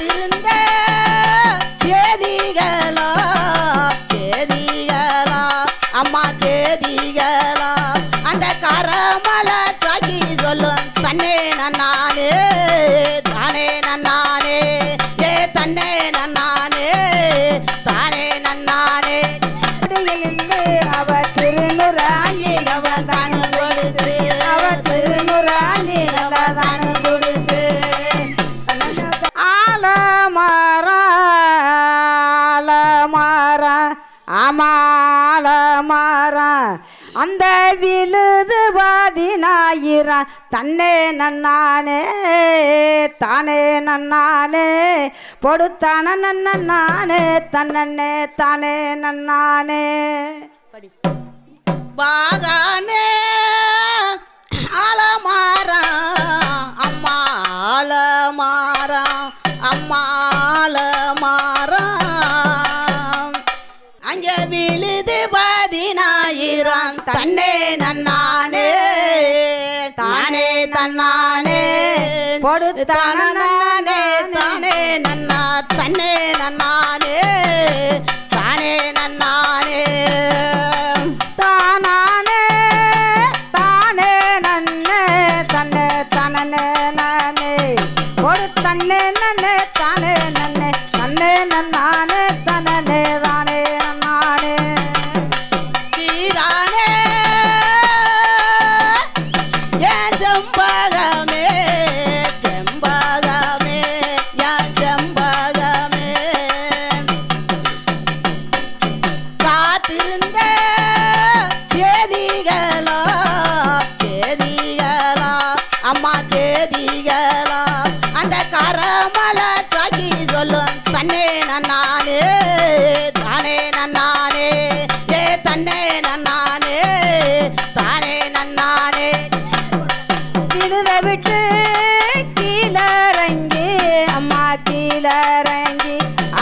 feeling that. அந்த விழுது வாதினாயிரான் தன்னே நன்னானே தானே நன்னானே. பொடுத்தான நன்னானே தன்னே தானே நன்னானே. படி. பாகானே ஆலமாரா அம்மா ஆலமாரா அம்மா நன்னானே தானே தன்னானே கொடுத்தானே நன்னானே தானே நன்னானே ஏ தன்னே நன்னானே தானே நன்னானே விழுத விட்டு கீழறங்கி அம்மா கீழறங்கி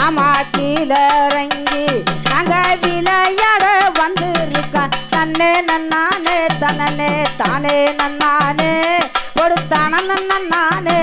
அம்மா கீழறங்கி நாங்க விளையாட வந்திருக்கான். தன்னே நன்னானே தன்னே தானே நன்னானே ஒரு தன நன்னானே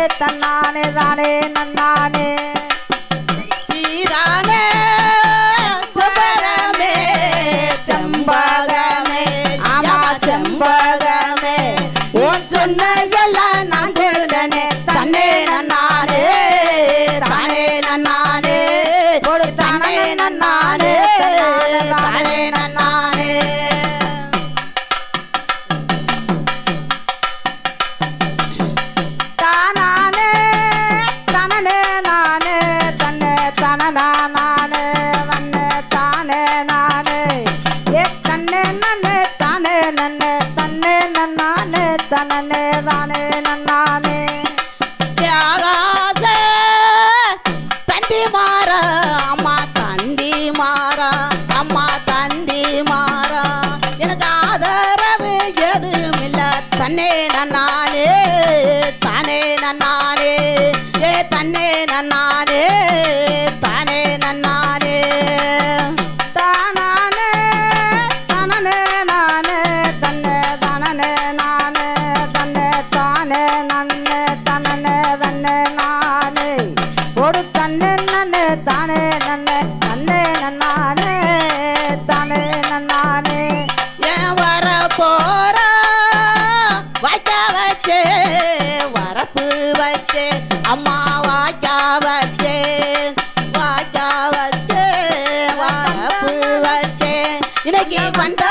give one.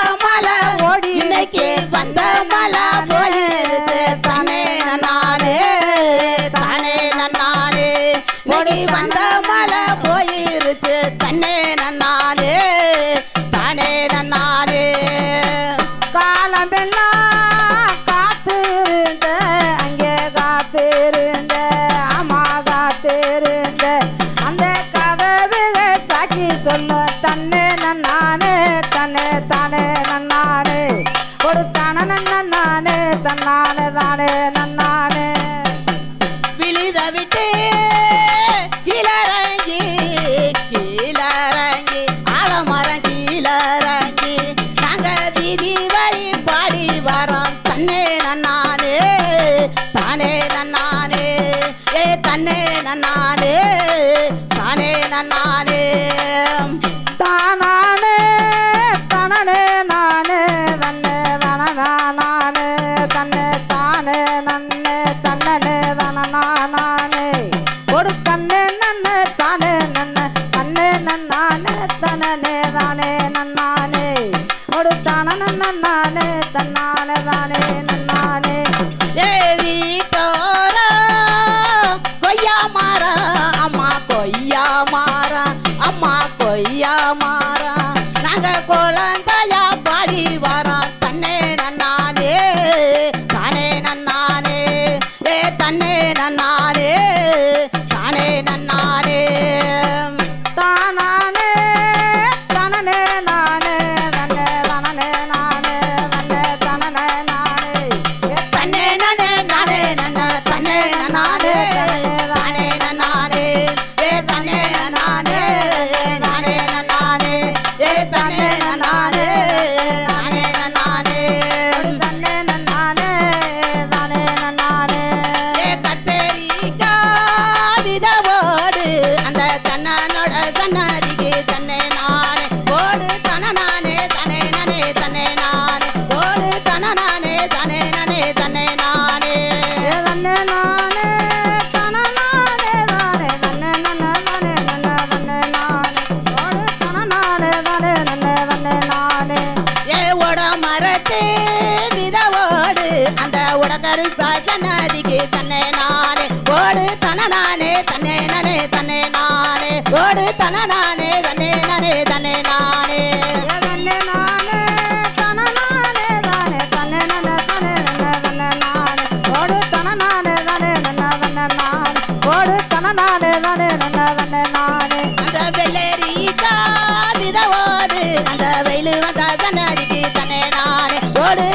விட்டு விதவோடு அந்த உடகரு பாச நதிக்கு தன்னை நானே ஓடு தன நானே தன்னை நானே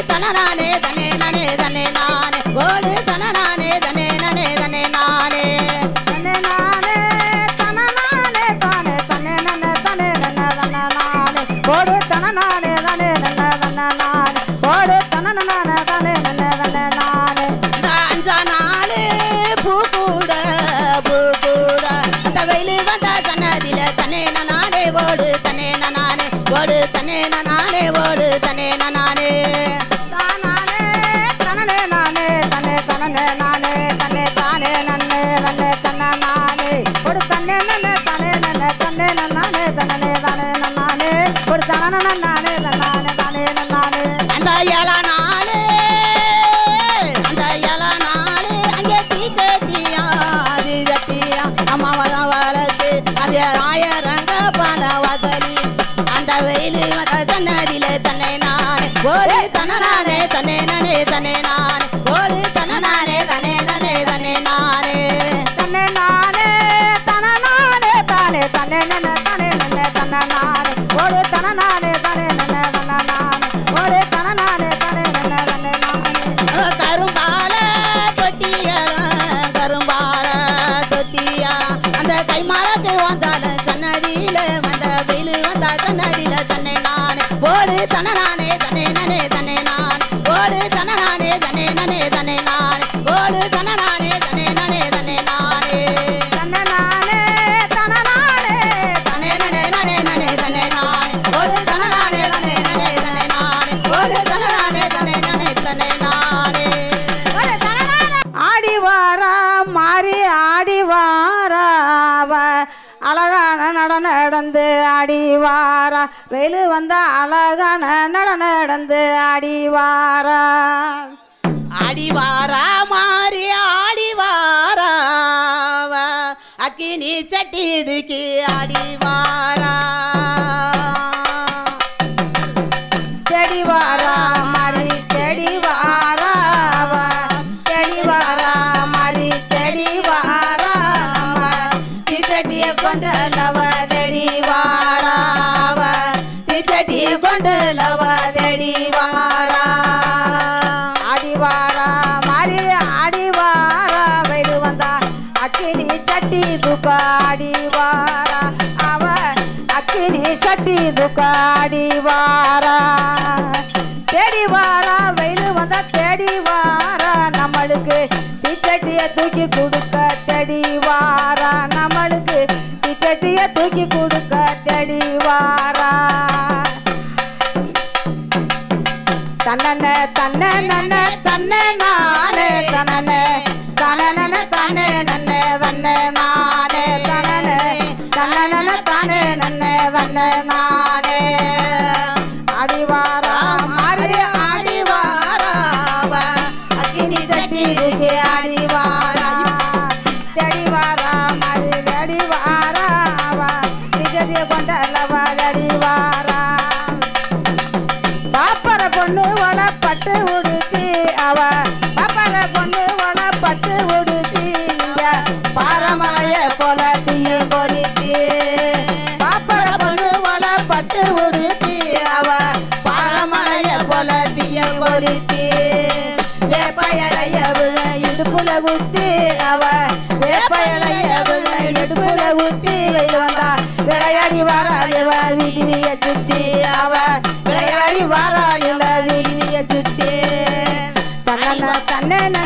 தனரானே நானே தன்னே நானே தன்னே நானே. ஒரு கடந்து அடிவாரா? அடிவாரா மாறி ஆடிவாரா அக்கினி சட்டி இதுக்கு அடிவாரா தன்னன தன்ன நன்ன தன்ன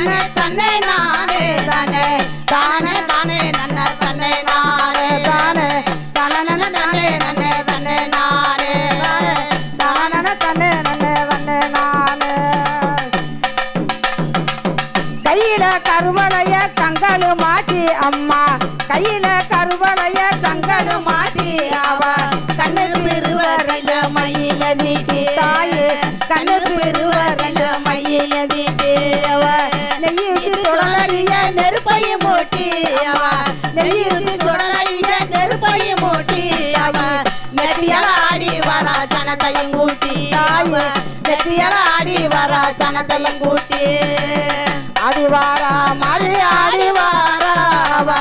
தன்னே நன்ன தன்னை நானே தானே தானே தானே நன்ன தன்னை நானே. தானே. தானே தன்னை நன்னே தன்னை நானே. தானன தன்னே நன்னே வண்ணே நானே. கையில கருவளைய கங்காலு மாட்டி அம்மா. கையில நெய்யுத்தி சுடலைய நெருப்பைய மூட்டி அவ. நெய்யுத்தி சுடலைய நெருப்பைய மூட்டி அவ. நெத்தியால ஆடி வரா சனத்தையும் கூட்டி அவ. நெத்தியால ஆடி வரா சனத்தையும் கூட்டி. அடிவாரா மாதிரி ஆடி வாரா அவ.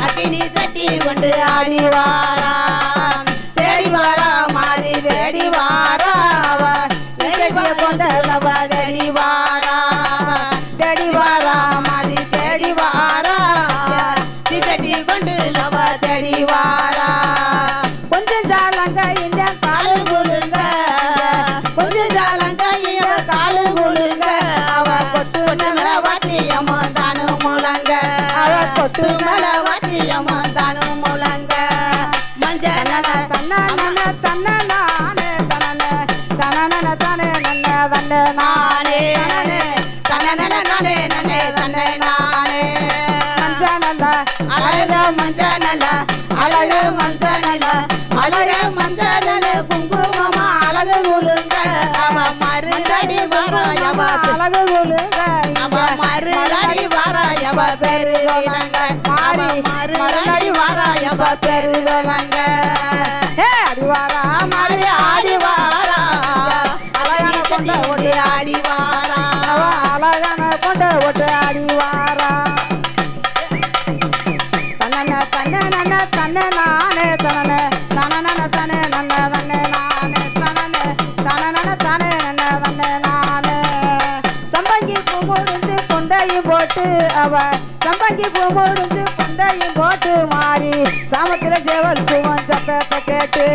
அக்கினி சட்டி கொண்டு ஆடி வாரா. அழக மஞ்ச நல அழக மஞ்ச நல அழக மஞ்ச நல குங்குமமா அழகு குழுங்க அவ மருளடி வராயவ அழகு கொழுங்க அவ மருளடி வராயவ பெரு விளங்க அவ மருளடி வராயவ பெரு விளங்க தன்னே நன்ன தன்னே நானே தனன. தனன தனே நன்ன தன்னே நானே தனன. தனன தானே நன்ன தன்னே நானே. சம்பங்கி பூ முடிஞ்சு கொண்டையும் போட்டு அவ. சம்பங்கி பூ முடிஞ்சு கொண்டையும் போட்டு மாறி. சாமத்திர சேவல் பூவன் சத்தத்தை கேட்டு.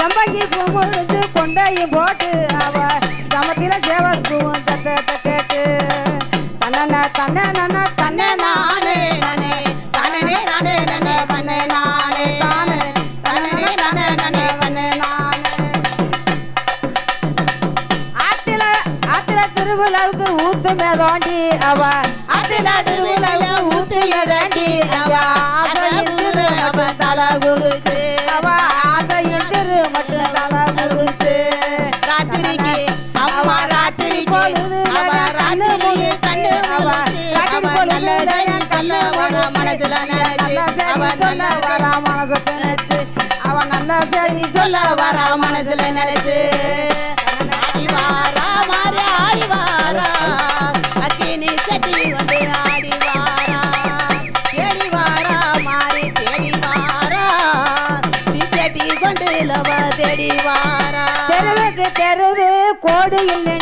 சம்பங்கி பூ முடிஞ்சு கொண்டையும் போட்டு அவ. மனசுல நினைச்சு அவ நல்ல சொல்ல வரா மனசு நினைச்சு அவ நல்ல செய்தி சொல்ல வர மனசுல நினைச்சு ஆடி வாரா மாறி ஆடி வாரா அக்கினி சட்டி வந்து ஆடி வாரா தேடி வாரா மாறி தேடி வாரா சட்டி கொண்டு லவ தேடி வாரா தெருவுக்கு தெருவு கோடியில் நின்று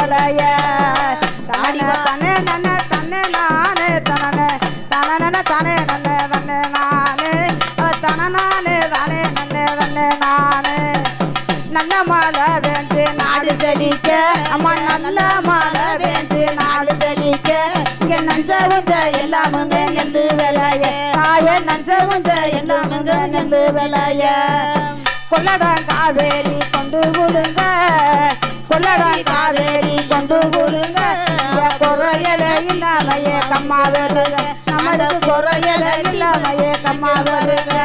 நெல்லு விளைய தானே நன்ன தன்னே நானே தனனே தனனன தானே நன்னே தன்னே நானே தனநானே தானே நன்னே தன்னே நானே நல்ல மழை வேஞ்சு நாடு செழிக்க. அம்மா நல்ல மழை வேஞ்சு நாடு செழிக்க. இங்க நஞ்ச உஞ்ச எல்லாமுங்க எந்து விளைய? தாய நஞ்ச உஞ்ச எல்லாமுங்க எந்து விளைய? கொள்ளடம் காவேரி கொண்டு விழுங்க கொள்ளடம் காவேரி கொண்டு கொடுங்க குறையல இல்லாமையே கம்மா வருங்க. நமது குறையல இல்லாமையே கம்மா வருங்க.